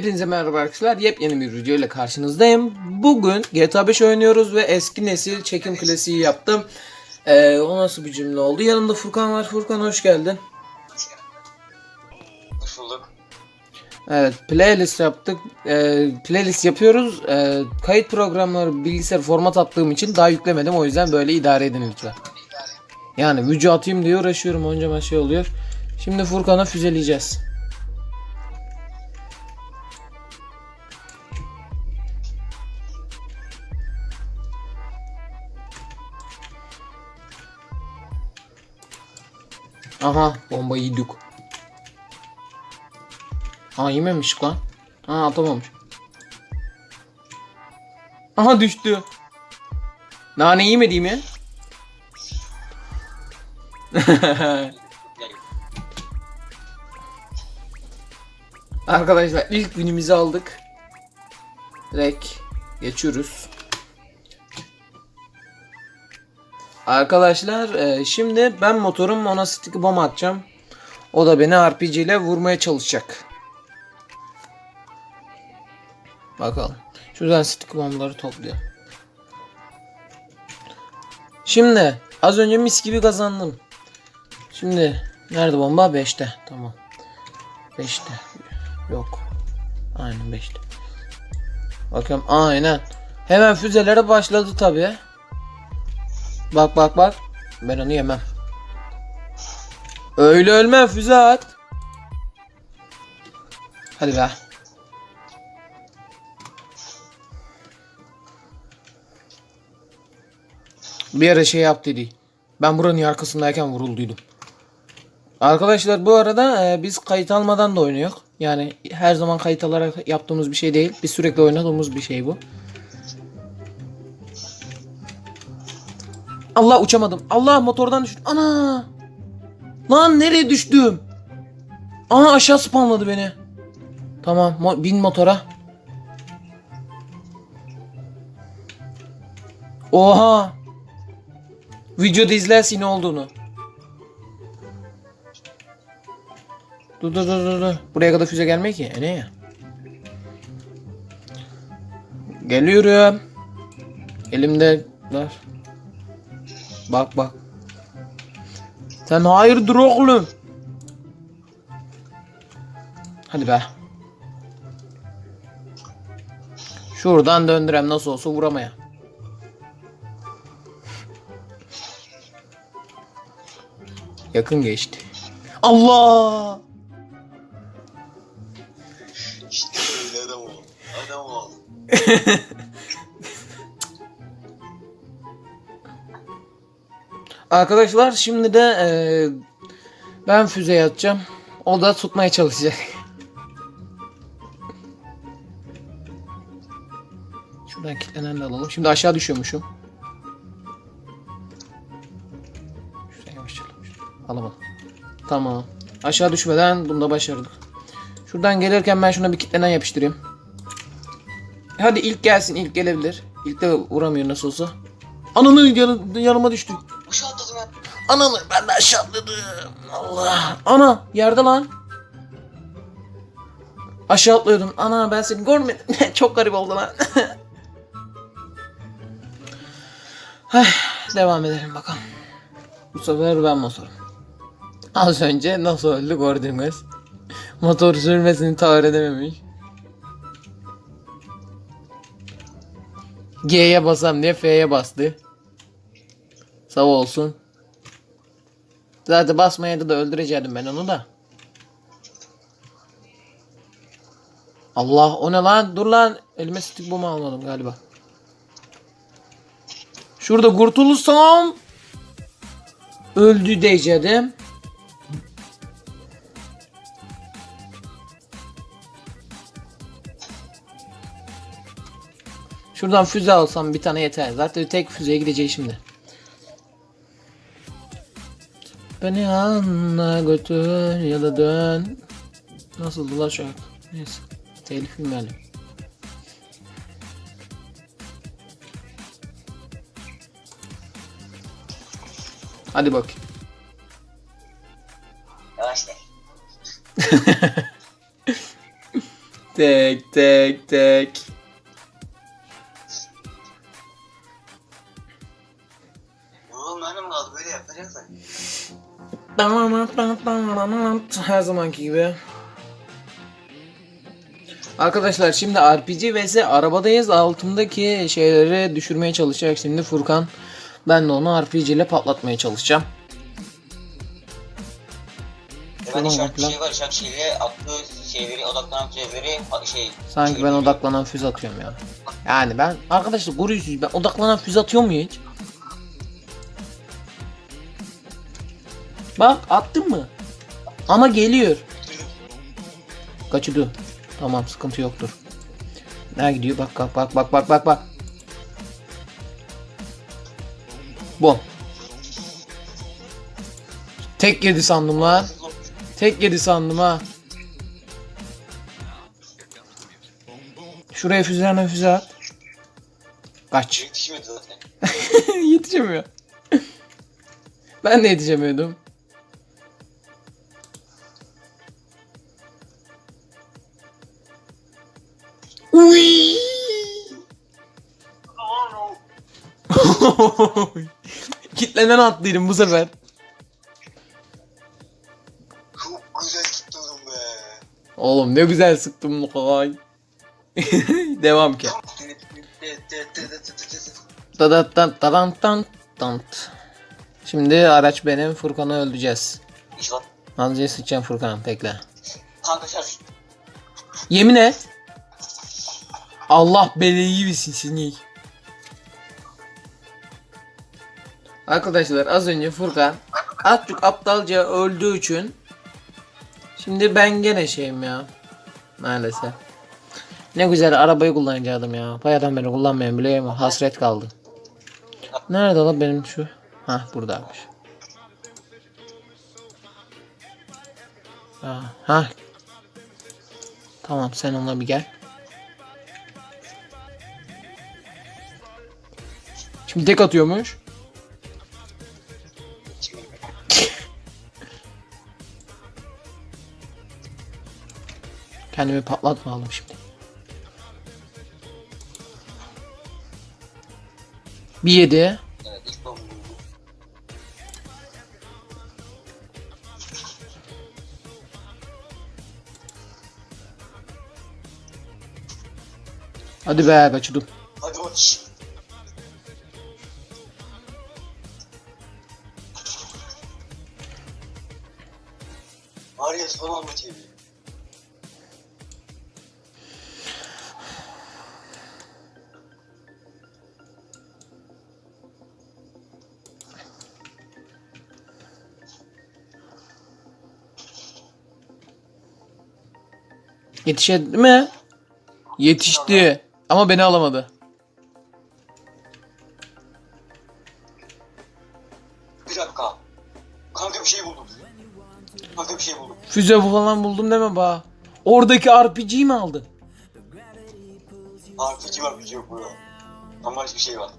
Hepinize merhaba arkadaşlar. Yepyeni bir video ile karşınızdayım. Bugün GTA 5 oynuyoruz ve eski nesil çekim klasiği yaptım. Ee, o nasıl bir cümle oldu? Yanımda Furkan var. Furkan hoş geldin. Hoş bulduk. Evet, playlist yaptık. Ee, playlist yapıyoruz. Ee, kayıt programları bilgisayar format attığım için daha yüklemedim. O yüzden böyle idare edin lütfen. Yani video atayım diye uğraşıyorum. Onca şey oluyor. Şimdi Furkan'a füzeleyeceğiz. Aha bomba yedik. Aa yememiş lan. Ha atamamış. Aha düştü. Nane yemediğim ya. Arkadaşlar ilk günümüzü aldık. Direkt geçiyoruz. Arkadaşlar e, şimdi ben motorum ona stick bomb atacağım. O da beni RPG ile vurmaya çalışacak. Bakalım. Şuradan stick bombları topluyor. Şimdi az önce mis gibi kazandım. Şimdi nerede bomba? 5'te. Tamam. 5'te. Yok. Aynen 5'te. Bakıyorum aynen. Hemen füzelere başladı tabi. Bak bak bak. Ben onu yemem. Öyle ölmem füze at. Hadi be. Bir ara şey yap dedi. Ben buranın arkasındayken vurulduydum. Arkadaşlar bu arada e, biz kayıt almadan da oynuyor. Yani her zaman kayıt alarak yaptığımız bir şey değil. Biz sürekli oynadığımız bir şey bu. Allah uçamadım. Allah motordan düştüm. Ana! Lan nereye düştüm? Aha aşağı spamladı beni. Tamam mo- bin motora. Oha! Videoda izlersin ne olduğunu. Dur dur dur dur. Buraya kadar füze gelmiyor ki. E ne ya? Geliyorum. Elimde var. Bak bak. Sen hayırdır oğlum? Hadi be. Şuradan döndürem nasıl olsa vuramaya. Yakın geçti. Allah! İşte böyle adam ol. Adam ol. Arkadaşlar şimdi de e, ben füzeye atacağım. O da tutmaya çalışacak. Şuradan kilitlenen de alalım. Şimdi aşağı düşüyormuşum. Şuradan yavaşça. Alamadım. Tamam. Aşağı düşmeden bunu da başardık. Şuradan gelirken ben şuna bir kilitlenen yapıştırayım. Hadi ilk gelsin. ilk gelebilir. İlk de vuramıyor nasıl olsa. Ananın yanı, yanıma düştü. Ananı ben de aşağı atladım. Allah. Ana yerde lan. Aşağı atlıyordum. Ana ben seni görmedim. Çok garip oldu lan. Devam edelim bakalım. Bu sefer ben motorum. Az önce nasıl öldü gördünüz. Motor sürmesini tahayyül edememiş. G'ye basam diye F'ye bastı. Sağ olsun. Zaten basmayaydı da öldürecektim ben onu da. Allah o ne lan? Dur lan. Elime stick bomba almadım galiba. Şurada kurtulursam öldü diyeceğim. Şuradan füze alsam bir tane yeter. Zaten tek füzeye gideceği şimdi. Beni anla götür ya da dön. Nasıl la şarkı? Neyse. Telif bilmeyelim. Hadi bak. Yavaş tek tek tek. Her zamanki gibi. Arkadaşlar şimdi RPG vs arabadayız. Altındaki şeyleri düşürmeye çalışacak şimdi Furkan. Ben de onu RPG ile patlatmaya çalışacağım. Ben lan. şey var şeyleri attığı şeyleri odaklanan şeyleri şey. Sanki ben odaklanan füze atıyorum ya. Yani ben arkadaşlar koruyucuyuz. Ben odaklanan füze atıyor mu hiç? Bak attın mı? Ama geliyor. Kaçırdı. Tamam sıkıntı yoktur. Nereye gidiyor? Bak bak bak bak bak bak bak. Bom. Tek yedi sandım lan. Tek yedi sandım ha. Şuraya füzelerine füze at. Kaç. Yetişemiyor. ben de yetişemiyordum. Kitlenen atlıydım bu sefer. Çok güzel tutturdum be. Oğlum ne güzel sıktım Lukay. Devam ki. Dadattan tadan tan tant. Şimdi araç benim Furkan'ı öldüreceğiz. İş var. Nazlı'ya sıçacağım Furkan bekle. Yemin et. Allah belayı versin seni. Arkadaşlar az önce Furkan azıcık aptalca öldüğü için şimdi ben gene şeyim ya. Maalesef. Ne güzel arabayı kullanacaktım ya. Bayağıdan beri kullanmayan bile hasret kaldı. Nerede lan benim şu? Ha buradaymış. Ha. Tamam sen onunla bir gel. Şimdi tek atıyormuş. Kendimi patlatmayalım şimdi. Bir yedi. Hadi be kaçırdım. Hadi maç. Arias falan mı TV? Yetişedi mi? Yetişti. Ama beni alamadı. Bir dakika. Kanka bir şey buldum. Kanka bir şey buldum. Füze falan buldum deme ba. Oradaki RPG'yi mi aldın? RPG var bir şey yok burada. Ama hiçbir şey var.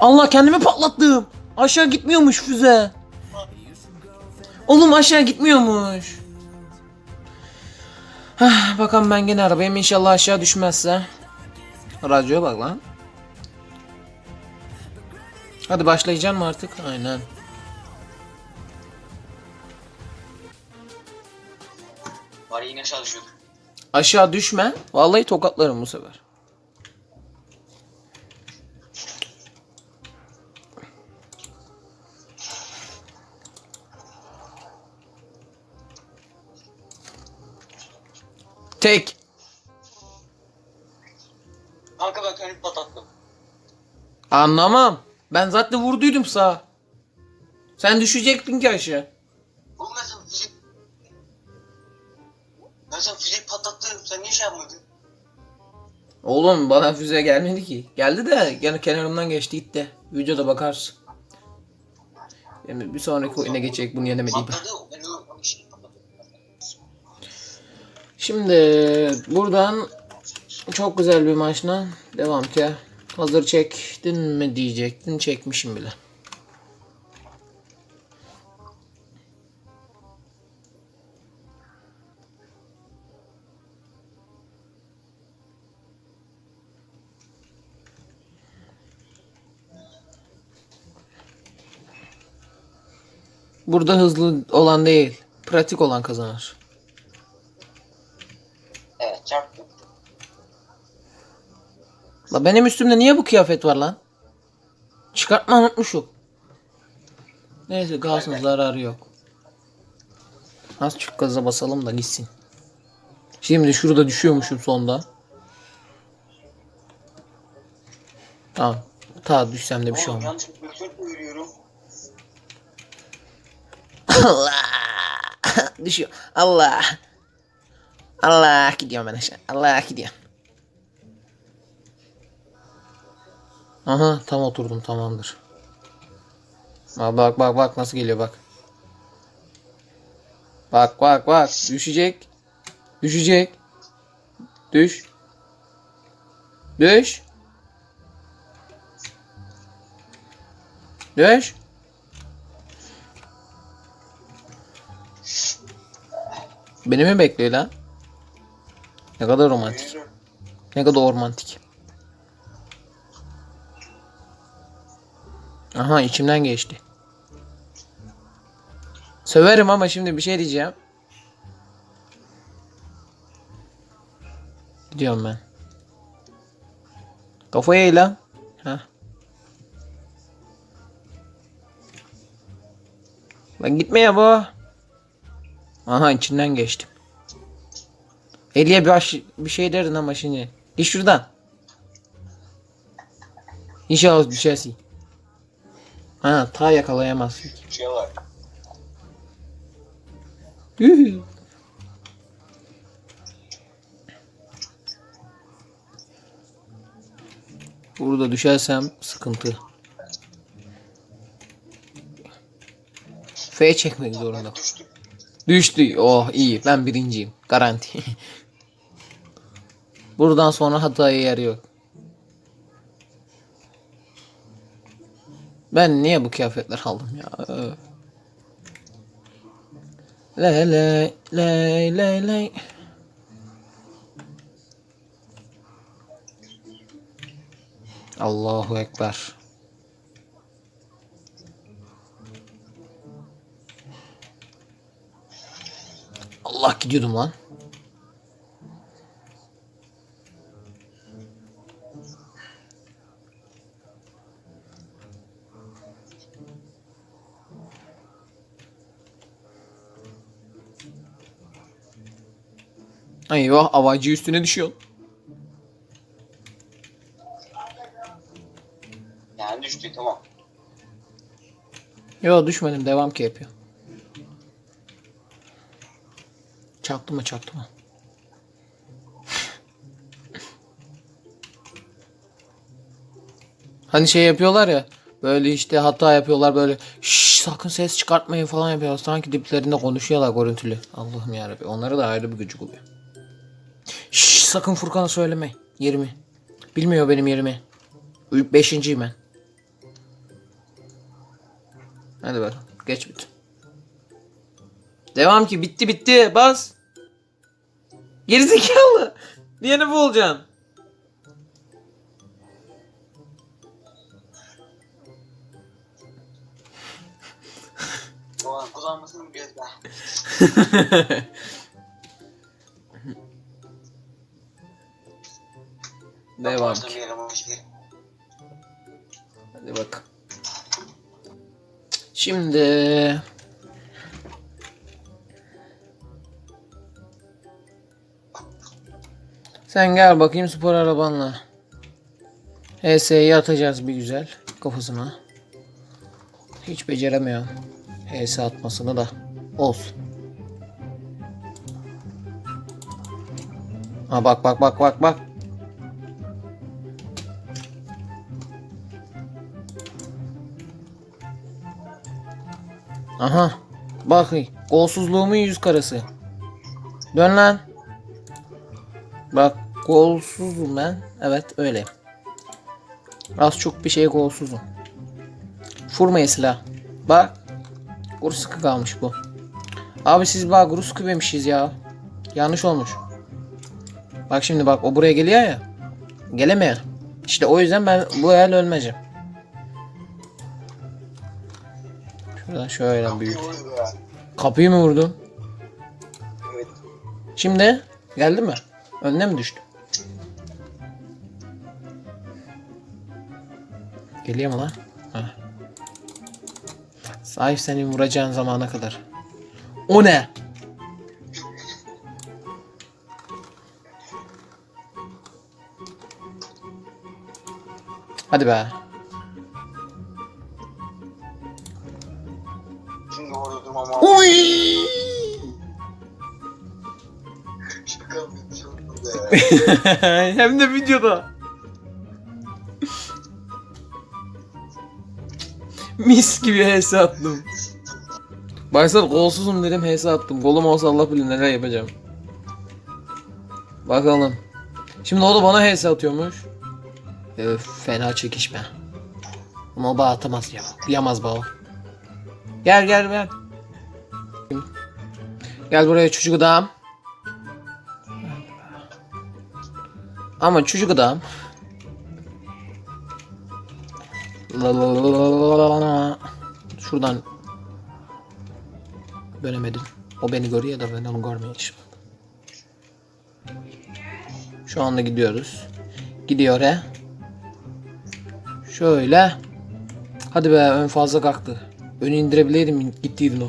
Allah kendimi patlattım. Aşağı gitmiyormuş füze. Oğlum aşağı gitmiyormuş. Hah, bakalım ben gene arabayım inşallah aşağı düşmezse. Radyoya bak lan. Hadi başlayacağım mı artık? Aynen. Var yine aşağı düşüyordu. Aşağı düşme. Vallahi tokatlarım bu sefer. Tek. Kanka ben kendimi patlattım. Anlamam. Ben zaten vurduydum sağa. Sen düşecektin ki aşağı. Oğlum ben sana fizik... Ben sana fizik patlattım. Sen niye şey yapmadın? Oğlum bana füze gelmedi ki. Geldi de yani kenarımdan geçti gitti. Videoda bakarsın. Yani bir sonraki oyuna geçecek bunu yenemediğim. Patladı. Şimdi buradan çok güzel bir maçla devam ki. Hazır çektin mi diyecektin. Çekmişim bile. Burada hızlı olan değil, pratik olan kazanır. La benim üstümde niye bu kıyafet var lan? Çıkartma unutmuşum. Neyse kalsın zararı yok. Az çık gaza basalım da gitsin. Şimdi şurada düşüyormuşum sonda. Tamam. Ta düşsem de bir şey olmaz. Allah. Düşüyor. Allah. Allah gidiyorum ben aşağı. Allah gidiyorum. Aha tam oturdum tamamdır. Aa, bak bak bak nasıl geliyor bak. Bak bak bak düşecek. Düşecek. Düş. Düş. Düş. Beni mi bekliyor lan? Ne kadar romantik. Ne kadar romantik. Aha içimden geçti. Söverim ama şimdi bir şey diyeceğim. Gidiyorum ben. Kafayı eğ lan. Heh. Lan gitme ya bu. Aha içinden geçtim. Eliye bir, baş, bir şey derdin ama şimdi. Git şuradan. İnşallah düşersin. Ha ta yakalayamazsın. Şey var. Ühü. Burada düşersem sıkıntı. F çekmek zorunda. Düştüm. Düştü. Oh iyi. Ben birinciyim. Garanti. Buradan sonra hataya yer yok. Ben niye bu kıyafetler aldım ya? Öf. Le le le le le. Allahu Ekber. Allah gidiyordum lan. Eyvah avacı üstüne düşüyor. Yani düştü tamam. Yo düşmedim devam ki yapıyor. Çaktı mı çaktı mı? hani şey yapıyorlar ya böyle işte hata yapıyorlar böyle şşş sakın ses çıkartmayın falan yapıyorlar. Sanki diplerinde konuşuyorlar görüntülü. Allah'ım yarabbim onlara da ayrı bir gıcık oluyor. Sakın Furkan'a söyleme yerimi. Bilmiyor benim yerimi. Beşinciyim ben. Hadi bakalım. Geç bit. Devam ki bitti bitti bas. Gerizekalı. Niye ne bu olacaksın? Kullanmasını biraz Devam. Hadi bak. Şimdi sen gel bakayım spor arabanla. HS'yi atacağız bir güzel kafasına. Hiç beceremiyorum. HS atmasını da. Olsun. Ha bak bak bak bak bak. Aha. Bakın. Golsuzluğumun yüz karası. Dön lan. Bak. Golsuzum ben. Evet öyle. Az çok bir şey golsuzum. Vurmaya silah. Bak. Kuru sıkı kalmış bu. Abi siz bak kuru sıkı vermişiz ya. Yanlış olmuş. Bak şimdi bak o buraya geliyor ya. Gelemiyor. İşte o yüzden ben bu el ölmeyeceğim. Şuradan şöyle büyük. Vurdu. Kapıyı mı vurdum? Evet. Şimdi geldi mi? Önüne mi düştü? Geliyor mu lan? Heh. Sahip senin vuracağın zamana kadar. O ne? Hadi be. Hem de videoda. Mis gibi HS attım. Baksana golsuzum dedim HS attım. Golüm olsa Allah bilir neler yapacağım. Bakalım. Şimdi o da bana HS atıyormuş. Öf fena çekişme. Ama bağ atamaz ya. Kıyamaz bağ. Gel gel gel. Gel buraya çocuk adam. Ama çocuk adam. Şuradan dönemedim. O beni görüyor da ben onu görmeyeceğim. Şu anda gidiyoruz. Gidiyor he. Şöyle. Hadi be ön fazla kalktı. Önü indirebileydim gittiydin o.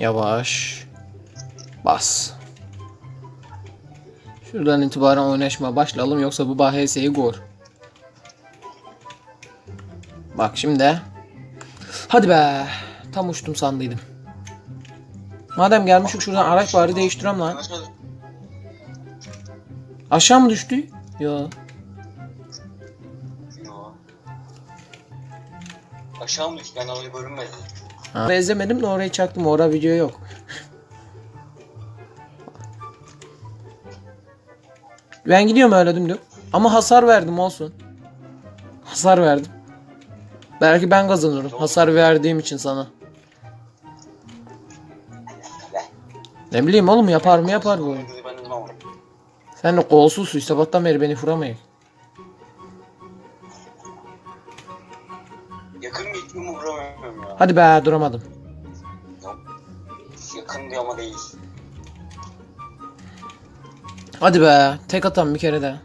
Yavaş. Bas. Şuradan itibaren oynaşma başlayalım yoksa bu bahseyi gor. Bak şimdi. Hadi be. Tam uçtum sandıydım. Madem gelmişik şuradan araç bari değiştirem lan. Aşağı mı düştü? Yo. Aşağı mı düştü? Ben öyle görünmedi. Ha. Benzemedim de orayı çaktım. Orada video yok. Ben gidiyorum öyle dümdük. Ama hasar verdim olsun. Hasar verdim. Belki ben kazanırım. Hasar verdiğim için sana. Ne bileyim oğlum yapar mı yapar bu oyun. Sen de kolsuzsun. Sabahtan beri beni vuramayın. Hadi be duramadım. Yakın diyor ama değil. Hadi be tek atan bir kere de.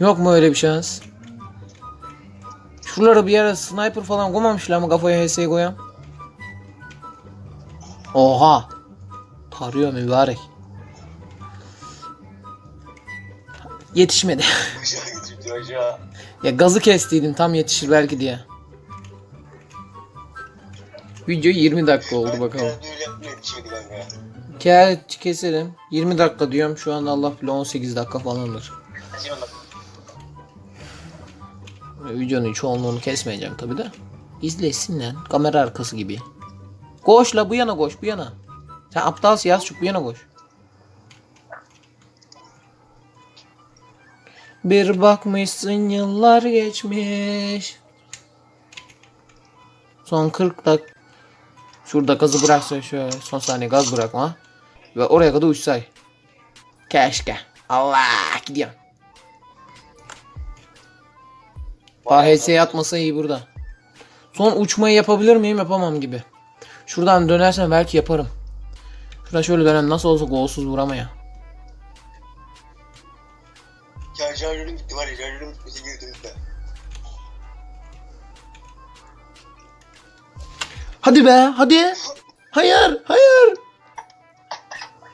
Yok mu öyle bir şans? Şuralara bir yere sniper falan koymamışlar mı kafaya HS'yi koyan? Oha. Tarıyor mübarek. Yetişmedi. Ya gazı kestiydim tam yetişir belki diye. Video 20 dakika oldu bakalım. Gel keselim. 20 dakika diyorum. Şu anda Allah bile 18 dakika falandır. Videonun çoğunluğunu kesmeyeceğim tabi de. İzlesin lan. Kamera arkası gibi. Koş la bu yana koş bu yana. Sen aptal siyah şu bu yana koş. Bir bakmışsın yıllar geçmiş. Son 40 dak. Şurada gazı bıraksa şöyle son saniye gaz bırakma. Ve oraya kadar uçsay. Keşke. Allah gidiyor. AHS'ye atmasa iyi burada. Son uçmayı yapabilir miyim? Yapamam gibi. Şuradan dönersen belki yaparım. Şuradan şöyle dönem nasıl olsa golsuz vuramaya. Ya şarjörüm gitti var ya şarjörüm gitmesi girdim de. Hadi be hadi. Hayır hayır.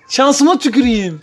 Şansıma tüküreyim.